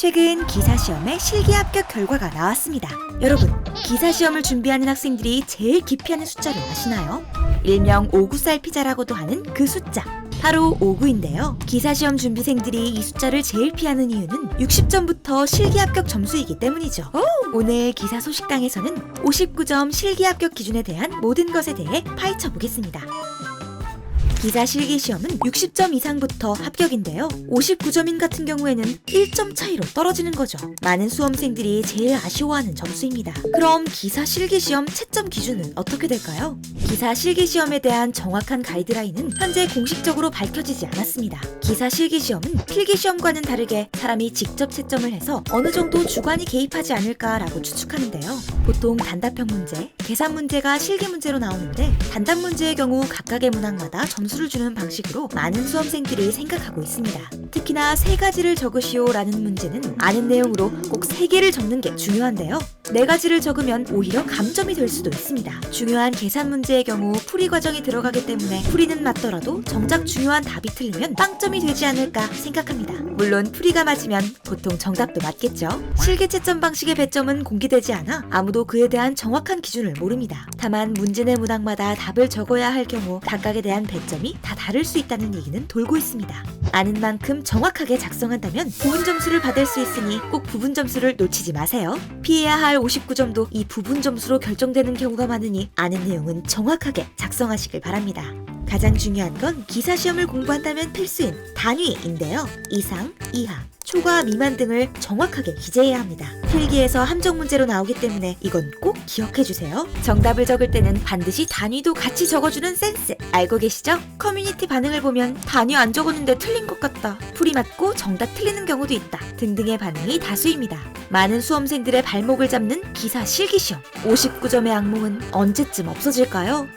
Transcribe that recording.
최근 기사 시험의 실기 합격 결과가 나왔습니다. 여러분, 기사 시험을 준비하는 학생들이 제일 기피하는 숫자를 아시나요? 일명 오구살 피자라고도 하는 그 숫자. 바로 5구인데요. 기사시험 준비생들이 이 숫자를 제일 피하는 이유는 60점부터 실기 합격 점수이기 때문이죠. 오 늘 기사 소식당에서는 59점 실기 합격 기준에 대한 모든 것에 대해 파헤쳐 보겠습니다. 기사 실기 시험은 60점 이상부터 합격인데요. 59점인 같은 경우에는 1점 차이로 떨어지는 거죠. 많은 수험생들이 제일 아쉬워하는 점수입니다. 그럼 기사 실기 시험 채점 기준은 어떻게 될까요? 기사 실기 시험에 대한 정확한 가이드라인은 현재 공식적으로 밝혀지지 않았습니다. 기사 실기 시험은 필기 시험과는 다르게 사람이 직접 채점을 해서 어느 정도 주관이 개입하지 않을까라고 추측하는데요. 보통 단답형 문제, 계산 문제가 실기 문제로 나오는데 단답 문제의 경우 각각의 문항마다 점수 를 주는 방식으로 많은 수험생들이 생각하고 있습니다. 특히나 세 가지를 적으시오라는 문제는 아는 내용으로 꼭 세 개를 적는 게 중요한데요. 네 가지를 적으면 오히려 감점이 될 수도 있습니다. 중요한 계산 문제의 경우 풀이 과정이 들어가기 때문에 풀이는 맞더라도 정작 중요한 답이 틀리면 빵점이 되지 않을까 생각합니다. 물론 풀이가 맞으면 보통 정답도 맞겠죠. 실기 채점 방식의 배점은 공개되지 않아 아무도 그에 대한 정확한 기준을 모릅니다. 다만 문제 내 문항마다 답을 적어야 할 경우 각각에 대한 배 점이 다 다를 수 있다는 얘기는 돌고 있습니다. 아는 만큼 정확하게 작성한다면 부분 점수를 받을 수 있으니 꼭 부분 점수를 놓치지 마세요. 피해야 할 59점도 이 부분 점수로 결정되는 경우가 많으니 아는 내용은 정확하게 작성하시길 바랍니다. 가장 중요한 건 기사 시험을 공부한다면 필수인 단위인데요. 이상, 이하, 초과, 미만 등을 정확하게 기재해야 합니다. 필기에서 함정 문제로 나오기 때문에 이건 꼭 기억해 주세요. 정답을 적을 때는 반드시 단위도 같이 적어주는 센스 알고 계시죠? 커뮤니티 반응을 보면 단위 안 적었는데 틀린 것 같다. 풀이 맞고 정답 틀리는 경우도 있다. 등등의 반응이 다수입니다. 많은 수험생들의 발목을 잡는 기사 실기 시험. 59점의 악몽은 언제쯤 없어질까요?